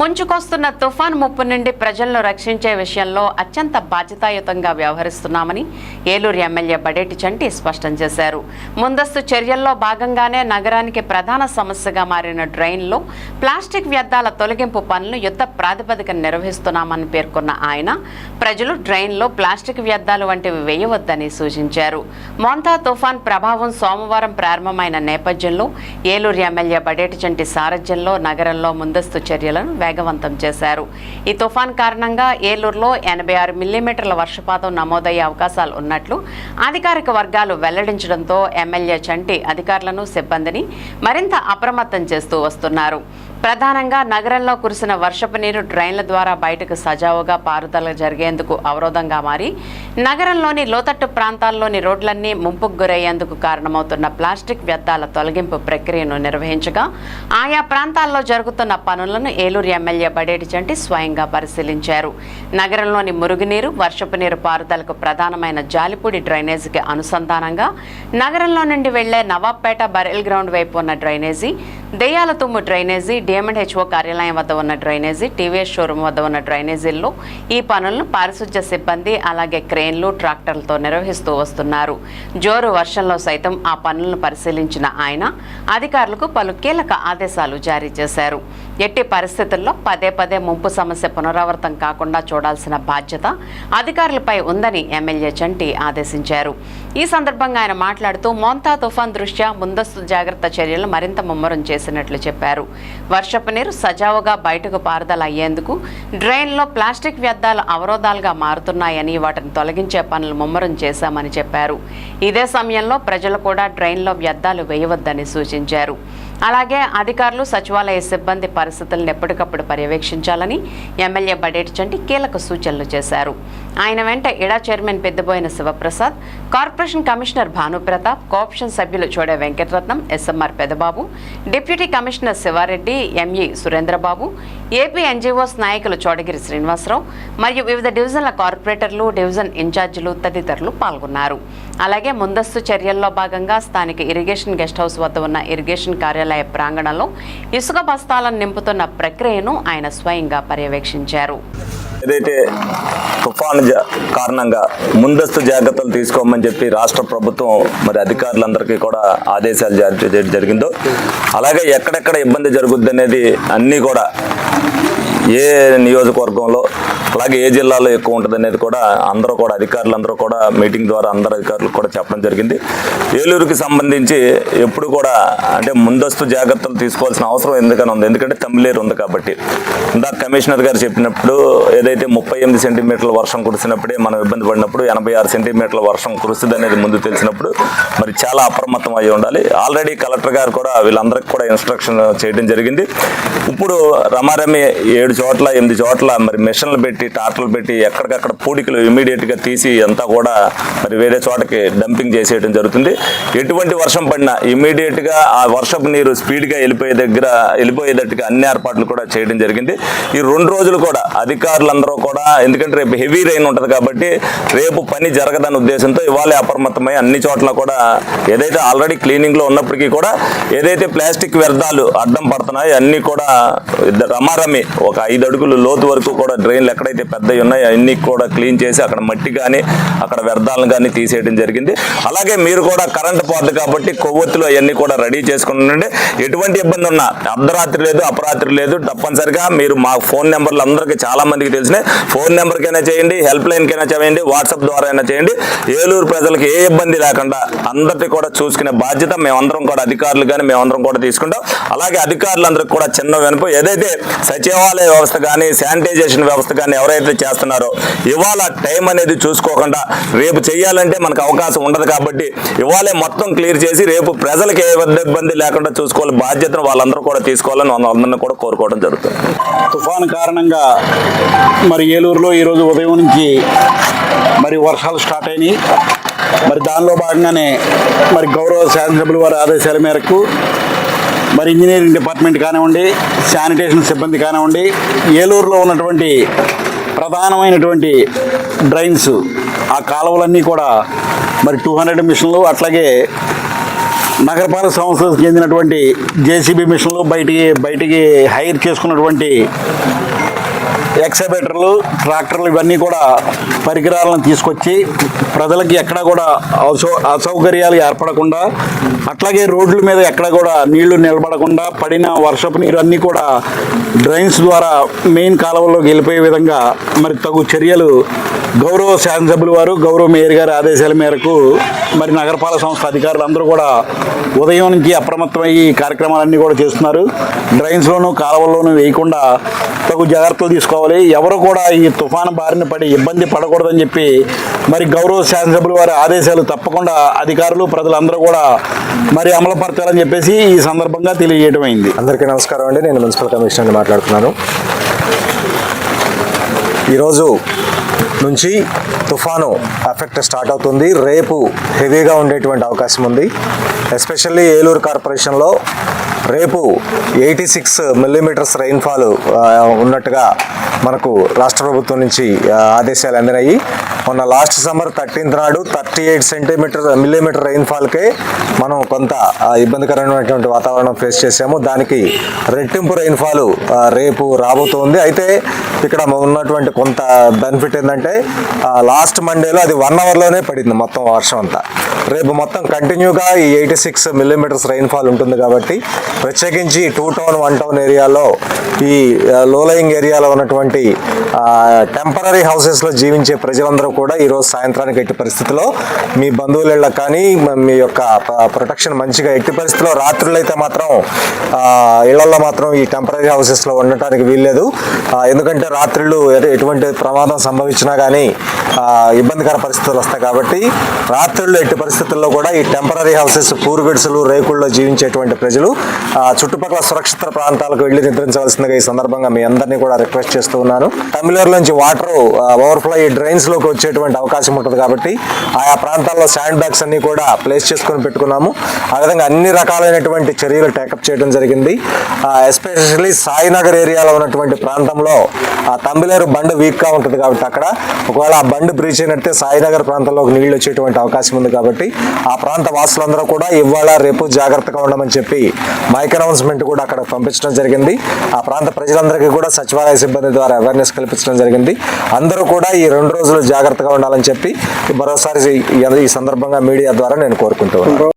ముంచుకొస్తున్న తుఫాన్ ముప్పు నుండి ప్రజలను రక్షించే విషయంలో అత్యంత బాధ్యతాయుతంగా వ్యవహరిస్తున్నామని ఏలూరు ఎమ్మెల్యే బడేటి చంటి స్పష్టం చేశారు. ముందస్తు చర్యల్లో భాగంగానే నగరానికి ప్రధాన సమస్యగా మారిన డ్రైన్లో ప్లాస్టిక్ వ్యర్థాల తొలగింపు పనులు యుద్ధ ప్రాతిపదికన నిర్వహిస్తున్నామని పేర్కొన్న ఆయన ప్రజలు డ్రైన్లో ప్లాస్టిక్ వ్యర్థాలు వంటివి వేయవద్దని సూచించారు. మోంతా తుఫాన్ ప్రభావం సోమవారం ప్రారంభమైన నేపథ్యంలో ఏలూరు ఎమ్మెల్యే బడేటి చంటి సారథ్యంలో నగరంలో ముందస్తు చర్యలను వేగవంతం చేశారు. ఈ తుఫాన్ కారణంగా ఏలూరులో ఎనభై ఆరు మిల్లీమీటర్ల వర్షపాతం నమోదయ్యే అవకాశాలు ఉన్నట్లు అధికారిక వర్గాలు వెల్లడించడంతో ఎమ్మెల్యే చంటి అధికారులను సిబ్బందిని మరింత అప్రమత్తం చేస్తూ వస్తున్నారు. ప్రధానంగా నగరంలో కురిసిన వర్షపు నీరు డ్రైన్ల ద్వారా బయటకు సజావుగా పారుదల జరిగేందుకు అవరోధంగా మారి నగరంలోని లోతట్టు ప్రాంతాల్లోని రోడ్లన్నీ ముంపుకు గురయ్యేందుకు కారణమవుతున్న ప్లాస్టిక్ వ్యర్థాల తొలగింపు ప్రక్రియను నిర్వహించగా ఆయా ప్రాంతాల్లో జరుగుతున్న పనులను ఏలూరు ఎమ్మెల్యే బడేటి జంటి స్వయంగా పరిశీలించారు. నగరంలోని మురుగునీరు వర్షపు నీరు పారుదలకు ప్రధానమైన జాలిపూడి డ్రైనేజీకి అనుసంధానంగా నగరంలో నుండి వెళ్ళే నవాబ్పేట బరెల్ గ్రౌండ్ వైపు ఉన్న డ్రైనేజీ దెయ్యాల తుమ్ము డ్రైనేజీ డిఎండ్ హెచ్ఓ కార్యాలయం వద్ద ఉన్న డ్రైనేజీ టీవీఎస్ షోరూమ్ వద్ద ఉన్న డ్రైనేజీల్లో ఈ పనులను పారిశుధ్య సిబ్బంది అలాగే క్రేన్లు ట్రాక్టర్లతో నిర్వహిస్తూ వస్తున్నారు. జోరు వర్షంలో సైతం ఆ పనులను పరిశీలించిన ఆయన అధికారులకు పలు కీలక ఆదేశాలు జారీ చేశారు. ఎట్టి పరిస్థితుల్లో పదే పదే ముంపు సమస్య పునరావృతం కాకుండా చూడాల్సిన బాధ్యత అధికారులపై ఉందని ఎమ్మెల్యే చంటి ఆదేశించారు. ఈ సందర్భంగా ఆయన మాట్లాడుతూ మోంతా తుఫాన్ దృష్ట్యా ముందస్తు జాగ్రత్త చర్యలు మరింత ముమ్మరం చేసినట్లు చెప్పారు. వర్షపు నీరు సజావుగా బయటకు పారుదల అయ్యేందుకు డ్రైన్లో ప్లాస్టిక్ వ్యర్థాలు అవరోధాలుగా మారుతున్నాయని వాటిని తొలగించే పనులు ముమ్మరం చేశామని చెప్పారు. ఇదే సమయంలో ప్రజలు కూడా డ్రైన్లో వ్యర్థాలు వేయవద్దని సూచించారు. అలాగే అధికారులు సచివాలయ సిబ్బంది పరిస్థితులను ఎప్పటికప్పుడు పర్యవేక్షించాలని ఎమ్మెల్యే బడేటి చంటి కీలక సూచనలు చేశారు. ఆయన వెంట ఇడా chairman Peddaboina Sivaprasad corporation commissioner Bhanupratap co-option సభ్యులు Chode Venkataratnam SMR Pedababu deputy commissioner Sivareddy ME Surendrababu AP NGOs నాయకులు చోడగిరి శ్రీనివాసరావు మరియు వివిధ డివిజన్ల కార్పొరేటర్లు డివిజన్ ఇన్ఛార్జీలు తదితరులు పాల్గొన్నారు. అలాగే ముందస్తు చర్యల్లో భాగంగా స్థానిక ఇరిగేషన్ గెస్ట్ హౌస్ వద్ద ఉన్న ఇరిగేషన్ కార్యాలయ ప్రాంగణంలో ఇసుక బస్తాలను నింపుతున్న ప్రక్రియను ఆయన స్వయంగా పర్యవేక్షించారు. ఏదైతే తుఫాను జా- కారణంగా ముందస్తు జాగ్రత్తలు తీసుకోమని చెప్పి రాష్ట్ర ప్రభుత్వం మరి అధికారులందరికీ కూడా ఆదేశాలు జారీ చేయడం జరిగిందో అలాగే ఎక్కడెక్కడ ఇబ్బంది జరుగుద్ది అనేది అన్నీ కూడా ఏ నియోజకవర్గంలో అలాగే ఏ జిల్లాలో ఎక్కువ ఉంటుంది అనేది కూడా అందరూ కూడా అధికారులందరూ కూడా మీటింగ్ ద్వారా అందరు అధికారులకు కూడా చెప్పడం జరిగింది. ఏలూరుకి సంబంధించి ఎప్పుడు కూడా అంటే ముందస్తు జాగ్రత్తలు తీసుకోవాల్సిన అవసరం ఎందుకని ఉంది? ఎందుకంటే తమిళేరు ఉంది కాబట్టి. ఇందాక కమిషనర్ గారు చెప్పినప్పుడు ఏదైతే ముప్పై ఎనిమిది సెంటీమీటర్ల వర్షం కురిసినప్పుడే మనం ఇబ్బంది పడినప్పుడు ఎనభై ఆరు సెంటీమీటర్ల వర్షం కురుస్తుంది అనేది ముందు తెలిసినప్పుడు మరి చాలా అప్రమత్తం అయి ఉండాలి. ఆల్రెడీ కలెక్టర్ గారు కూడా వీళ్ళందరికీ కూడా ఇన్స్ట్రక్షన్ చేయడం జరిగింది. ఇప్పుడు రమారమి ఏడు చోట్ల ఎనిమిది చోట్ల మరి మిషన్లు పెట్టి టాటర్లు పెట్టి ఎక్కడికక్కడ పూడికలు ఇమీడియట్గా తీసి అంతా కూడా మరి వేరే చోటకి డంపింగ్ చేసేయడం జరుగుతుంది. ఎటువంటి వర్షం పడినా ఇమీడియట్గా ఆ వర్షపు నీరు స్పీడ్గా వెళ్ళిపోయే దగ్గర వెళ్ళిపోయేటట్టుగా అన్ని ఏర్పాట్లు కూడా చేయడం జరిగింది. ఈ రెండు రోజులు కూడా అధికారులందరూ కూడా ఎందుకంటే రేపు హెవీ రైన్ ఉంటుంది కాబట్టి రేపు పని జరగదన్న ఉద్దేశంతో ఇవాళ అప్రమత్తమై అన్ని చోట్ల కూడా ఏదైతే ఆల్రెడీ క్లీనింగ్లో ఉన్నప్పటికీ కూడా ఏదైతే ప్లాస్టిక్ వ్యర్థాలు అడ్డం పడుతున్నాయో అన్ని కూడా రమారమి ఒక ఐదు అడుగులు లోతు వరకు కూడా డ్రైన్లు ఎక్కడైతే పెద్దవి ఉన్నాయో అన్ని కూడా క్లీన్ చేసి అక్కడ మట్టి కానీ అక్కడ వ్యర్థాలను కానీ తీసేయడం జరిగింది. అలాగే మీరు కూడా కరెంట్ పోద్ది కాబట్టి కొవ్వొత్తులు అవన్నీ కూడా రెడీ చేసుకుంటుండే ఎటువంటి ఇబ్బంది ఉన్నా అర్ధరాత్రి లేదు అపరాత్రి లేదు తప్పనిసరిగా మీరు మా ఫోన్ నెంబర్లు అందరికీ చాలా మందికి తెలిసినాయి. ఫోన్ నెంబర్కైనా చేయండి హెల్ప్ లైన్కైనా చేయండి వాట్సాప్ ద్వారా అయినా చేయండి. ఏలూరు ప్రజలకు ఏ ఇబ్బంది లేకుండా అందరికి కూడా చూసుకునే బాధ్యత మేమందరం కూడా అధికారులు కానీ మేమందరం కూడా తీసుకుంటాం. అలాగే అధికారులందరికీ కూడా చిన్న వెనుక ఏదైతే సచివాలయ వ్యవస్థ కానీ శానిటైజేషన్ వ్యవస్థ కానీ ఎవరైతే చేస్తున్నారో ఇవాళ టైం అనేది చూసుకోకుండా రేపు చేయాలంటే మనకు అవకాశం ఉండదు కాబట్టి ఇవాళే మొత్తం క్లియర్ చేసి రేపు ప్రజలకు ఏ ఇబ్బంది లేకుండా చూసుకోవాలి బాధ్యతను వాళ్ళందరూ కూడా తీసుకోవాలని అందరిని కూడా కోరుకోవడం జరుగుతుంది. తుఫాన్ కారణంగా మరి ఏలూరులో ఈరోజు ఉదయం నుంచి మరి వర్షాలు స్టార్ట్ అయినాయి. మరి దానిలో భాగంగానే మరి గౌరవ శాసనసభ్యుల వారి ఆదేశాల మేరకు మరి ఇంజనీరింగ్ డిపార్ట్మెంట్ కానివ్వండి శానిటేషన్ సిబ్బంది కానివ్వండి ఏలూరులో ఉన్నటువంటి ప్రధానమైనటువంటి డ్రైన్స్ ఆ కాలువలన్నీ కూడా మరి టూ హండ్రెడ్ మిషన్లు అట్లాగే నగరపాలక సంస్థకు చెందినటువంటి జేసీబీ మిషన్లు బయటికి బయటికి హైర్ చేసుకున్నటువంటి ఎక్సబేటర్లు ట్రాక్టర్లు ఇవన్నీ కూడా పరికరాలను తీసుకొచ్చి ప్రజలకి ఎక్కడ కూడా అసౌ అసౌకర్యాలు ఏర్పడకుండా అట్లాగే రోడ్ల మీద ఎక్కడ కూడా నీళ్ళు నిలబడకుండా పడిన వర్షపు నీరు అన్నీ కూడా డ్రైన్స్ ద్వారా మెయిన్ కాలువలోకి వెళ్ళిపోయే విధంగా మరి తగు చర్యలు గౌరవ శాసనసభ్యులు వారు గౌరవ మేయర్ గారి ఆదేశాల మేరకు మరి నగరపాలక సంస్థ అధికారులు అందరూ కూడా ఉదయం నుంచి అప్రమత్తమయ్యి కార్యక్రమాలన్నీ కూడా చేస్తున్నారు. డ్రైన్స్లోనూ కాలువల్లోనూ వేయకుండా తగు జాగ్రత్తలు తీసుకోవాలి. ఎవరు కూడా ఈ తుఫాను బారిన పడి ఇబ్బంది పడకూడదని చెప్పి మరి గౌరవ శాసనసభ్యుల వారి ఆదేశాలు తప్పకుండా అధికారులు ప్రజలందరూ కూడా మరి అమలుపరచాలని చెప్పేసి ఈ సందర్భంగా తెలియజేయడం అయింది. అందరికీ నమస్కారం అండి. నేను మున్సిపల్ కమిషనర్ని మాట్లాడుతున్నాను. ఈరోజు నుంచి తుఫాను ఎఫెక్ట్ స్టార్ట్ అవుతుంది. రేపు హెవీగా ఉండేటువంటి అవకాశం ఉంది. ఎస్పెషల్లీ ఏలూరు కార్పొరేషన్లో రేపు ఎయిటీ సిక్స్ మిల్లీమీటర్స్ రైన్ఫాల్ ఉన్నట్టుగా మనకు రాష్ట్ర ప్రభుత్వం నుంచి ఆదేశాలు అందినాయి. మొన్న లాస్ట్ సమ్మర్ థర్టీన్త్ నాడు థర్టీ ఎయిట్ సెంటీమీటర్ మిల్లీమీటర్ రైన్ఫాల్కే మనం కొంత ఇబ్బందికరమైనటువంటి వాతావరణం ఫేస్ చేసాము దానికి రెట్టింపు రైన్ఫాల్ రేపు రాబోతోంది. అయితే ఇక్కడ ఉన్నటువంటి కొంత బెనిఫిట్ ఏంటంటే లాస్ట్ మండేలో అది వన్ అవర్లోనే పడింది మొత్తం వర్షం అంతా. రేపు మొత్తం కంటిన్యూగా ఈ ఎయిటీ సిక్స్ మిల్లీమీటర్స్ రైన్ఫాల్ ఉంటుంది కాబట్టి ప్రత్యేకించి టూ టౌన్ వన్ టౌన్ ఏరియాలో ఈ లోలయింగ్ ఏరియాలో ఉన్నటువంటి టెంపరీ హౌసెస్లో జీవించే ప్రజలందరూ కూడా ఈరోజు సాయంత్రానికి ఎట్టి పరిస్థితిలో మీ బంధువుల కానీ మీ యొక్క ప్రొటెక్షన్ మంచిగా ఎట్టి పరిస్థితిలో రాత్రులైతే మాత్రం ఇళ్ళలో మాత్రం ఈ టెంపరీ హౌసెస్లో ఉండటానికి వీల్లేదు. ఎందుకంటే రాత్రులు ఎటువంటి ప్రమాదం సంభవించినా కానీ ఇబ్బందికర పరిస్థితులు వస్తాయి కాబట్టి రాత్రుల్లో ఎట్టి పరిస్థితుల్లో కూడా ఈ టెంపరీ హౌసెస్ పూర్ రేకుల్లో జీవించేటువంటి ప్రజలు చుట్టుపక్కల సురక్షిత ప్రాంతాలకు వెళ్ళి నిద్రించవలసిందిగా ఈ సందర్భంగా మీ అందరినీ కూడా రిక్వెస్ట్ చేస్తూ ఉన్నాను. నుంచి వాటర్ ఓవర్ఫ్లో ఈ డ్రైన్స్లోకి వచ్చేటువంటి అవకాశం ఉంటుంది కాబట్టి ఆయా ప్రాంతాల్లో శాండ్ బ్యాగ్స్ అన్ని కూడా ప్లేస్ చేసుకొని పెట్టుకున్నాము. ఆ విధంగా అన్ని రకాలైనటువంటి చర్యలు టేకప్ చేయడం జరిగింది. ఎస్పెషల్లీ సాయినగర్ ఏరియాలో ఉన్నటువంటి ప్రాంతంలో తమిళేరు తంబిలేరు బండ్ ఉంటుంది కాబట్టి అక్కడ ఒకవేళ ఆ బండ్ బ్రిడ్జ్ అయినట్టే సాయినగర్ ప్రాంతంలోకి నీళ్ళు వచ్చేటువంటి అవకాశం ఉంది కాబట్టి ఆ ప్రాంత వాసులందరూ కూడా ఇవాళ రేపు జాగ్రత్తగా ఉండమని చెప్పి మైక్ అనౌన్స్మెంట్ కూడా అక్కడ పంపించడం జరిగింది. ఆ ప్రాంత ప్రజలందరికీ కూడా సచివాలయ సిబ్బంది ద్వారా అవేర్నెస్ కల్పించడం జరిగింది. అందరూ కూడా ఈ రెండు రోజులు జాగ్రత్తగా ఉండాలని చెప్పి మరోసారి ఈ- సందర్భంగా మీడియా ద్వారా నేను కోరుకుంటున్నాను